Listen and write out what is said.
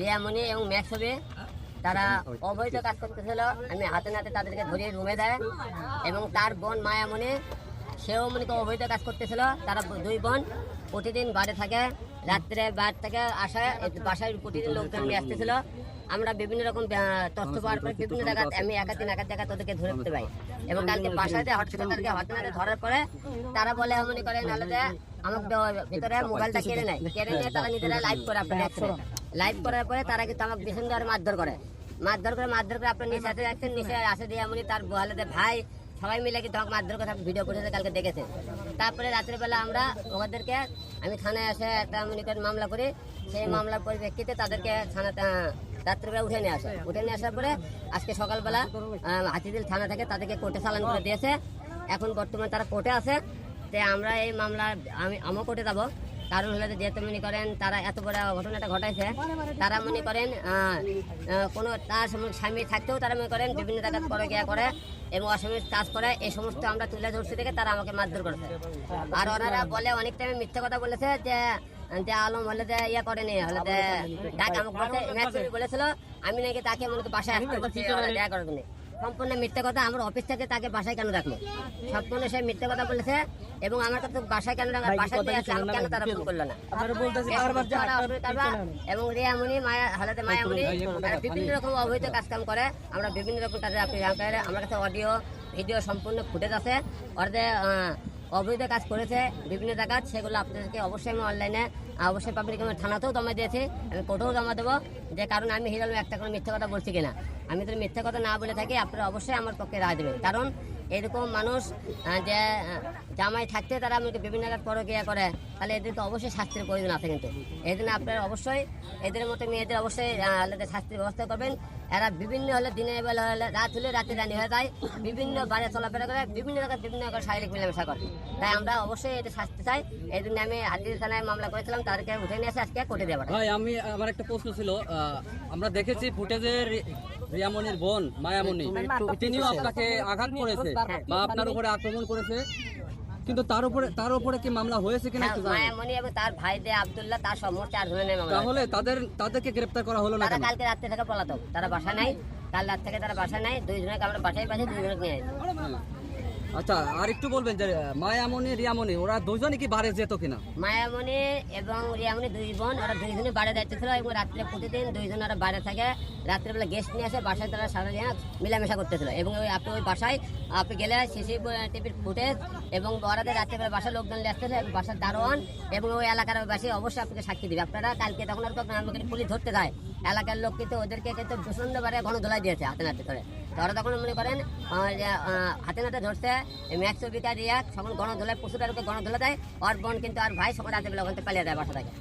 রিয়ামণি এবং ম্যাক্স হবে, তারা অবৈধ কাজ করতেছিল। আমি হাতে নাতে তাদেরকে ধরিয়ে রুমে দেয়। এবং তার বোন মায়ামণি সেও মনে তো অবৈধ কাজ করতেছিল। তারা দুই বোন প্রতিদিন বাড়ি থাকে, রাত্রে বাড়ি থেকে আসে, বাসায় প্রতিদিন লোকজন নিয়ে আসতেছিল। আমরা বিভিন্ন রকম তথ্য পাওয়ার পরে বিভিন্ন জায়গা আমি একা দিন একা জায়গা তাদেরকে ধরতে পাই এবং কালকে বাসাতে হঠাৎ তাদেরকে ধরার পরে তারা বলে মনে করে নাহলে যে আমাকে ভিতরে মোবাইলটা কেড়ে নেয়। কেড়ে নিয়ে তারা নিজেরা লাইভ করে আপনারা দেখছেন লাইভ করার পরে তারা কিন্তু আমাকে ভীষণ ধরে মারধর করে। মারধর করে মারধর করে আপনার নিচে আসে যাচ্ছেন নিচে আসে দিয়ে এমনি তার বহালেতে ভাই সবাই মিলে কিন্তু আমাকে মারধর করে ভিডিও করেছে কালকে দেখেছে। তারপরে রাত্রেবেলা আমরা ওদেরকে আমি থানায় এসে একটা মনে মামলা করি। সেই মামলার পরিপ্রেক্ষিতে তাদেরকে থানাতে রাত্রেবেলা উঠে নিয়ে আসে। উঠে নিয়ে আসার পরে আজকে সকালবেলা হাতিদিল থানা থেকে তাদেরকে কোর্টে চালান করে দিয়েছে। এখন বর্তমানে তারা কোর্টে আছে। তে আমরা এই মামলা, আমি, আমিও কোর্টে যাব। কারণ হলে যেহেতু মনে করেন তারা এত বড় ঘটনাটা ঘটাইছে, তারা মনে করেন কোনো তার স্বামী থাকতেও তারা মনে করেন বিভিন্ন জায়গায় করে গিয়া করে এবং অস্বামী কাজ করে, এই সমস্ত আমরা তুলে ধরছি থেকে তারা আমাকে মারধর করেছে। আর ওনারা বলে অনেক টাইমে মিথ্যা কথা বলেছে যে যে আলম হলে যে ইয়ে করেনি হলে যে ডাক আমাকে বলছে বলেছিল আমি নাকি তাকে মনে বাসায় আসতে বলছি দেখা করার জন্য সম্পূর্ণ মিথ্যে কথা আমার অফিস থেকে তাকে বাসায় কেন রাখল? সম্পূর্ণ সে মিথ্যে কথা বলেছে এবং আমার কাছে বাসায় কেন রাখা বাসায় কেন তারা ফোন করল না। এবং রিয়ামণি মায়া হালাতে মায়ামণি বিভিন্ন রকম অবৈধ কাজ কাম করে আমরা বিভিন্ন রকম তাদের আপনি আমার কাছে অডিও ভিডিও সম্পূর্ণ ফুটেজ আছে। আহ, অবৈধ কাজ করেছে, বিভিন্ন জায়গায় সেগুলো আপনাদেরকে অবশ্যই আমি অনলাইনে অবশ্যই পাবলিক আমি থানাতেও জমা দিয়েছি, আমি কোর্টেও জমা দেবো, যে কারণ আমি হিরাল একটা কোনো মিথ্যা কথা বলছি কিনা। আমি তো মিথ্যা কথা না বলে থাকি, আপনারা অবশ্যই আমার পক্ষে রায় দেবেন। কারণ এরকম মানুষ যে জামাই থাকতে তারা আমাকে বিভিন্ন জায়গায় পরকিয়া করে তাহলে এদের তো অবশ্যই শাস্তির প্রয়োজন আছে কিন্তু। এই জন্য আপনারা অবশ্যই এদের মতো মেয়েদের অবশ্যই আলাদা শাস্তির ব্যবস্থা করবেন। এরা বিভিন্ন হলে দিনের বেলা হলে রাত হলে রাতে রানি হয়ে যায় বিভিন্ন বারে চলাফেরা করে বিভিন্ন জায়গায় বিভিন্ন জায়গায় শারীরিক মিলামেশা করে। তাই আমরা অবশ্যই এটা শাস্তি চাই। এই জন্য আমি হাজির থানায় মামলা করেছিলাম তাদেরকে উঠে নিয়ে এসে আজকে কোর্টে দেওয়া ভাই আমি আমার একটা প্রশ্ন ছিল আমরা দেখেছি ফুটেজে রি- রিয়ামণির বোন মায়ামণি। তিনিও আপনাকে আঘাত করেছে। বা আপনার উপরে আক্রমণ করেছে কিন্তু তার উপরে তার উপরে কি মামলা হয়েছে কিনা একটু জানান। মায়ামণি এবং তার ভাই দে আব্দুল্লাহ তার সমর্থ আর হয়ে নেই মামলা। তাহলে তাদের তাদেরকে গ্রেফতার করা হলো না তারা কালকে রাতে থেকে পলাতক। তারা বাসা নাই কাল রাত থেকে তারা বাসা নাই দুইজনকে আমরা বাসায় পাচ্ছি দুইজনকে নিয়ে আচ্ছা আর একটু বলবেন যে মায়ামণি, রিয়ামণি, ওরা দুজনই কি বাড়ি যেত কিনা? মায়ামণি এবং রিয়ামণি দুই বোন, ওরা দুইজনে যাচ্ছে ছিল এবং রাত্রে প্রতিদিন দুইজন ওরা বাইরে থাকে। রাত্রেবেলা গেস্ট নিয়ে আসে বাসায় তারা সারাদিন মিলামেশা করতেছিল। এবং ওই আপনি ওই বাসায়, আপনি গেলে সিসি টিভির ফুটেজ এবং ওরাদের রাত্রেবেলা বাসার লোকজন নিয়ে আসতেছে, এবং বাসার দারোয়ান এবং ওই এলাকার বাসী অবশ্যই আপনাকে সাক্ষী দিবে। আপনারা কালকে তখন আর আমাকে পুলিশ ধরতে যায়। এলাকার লোক কিন্তু ওদেরকে কিন্তু প্রচন্ডবারে ঘন ধোলাই দিয়েছে হাতে নাতে করে তো ওরা তখন মনে করেন হাতে নাতে ধরছে ম্যাচ ছবিটা রিয়া সকল গণ ধোলাই পশুটারকে গণ ধোলা দেয় অর্পণ বোন কিন্তু আর ভাই সকল রাতে বেলা ওখান থেকে পালিয়ে দেয় বাসা থেকে।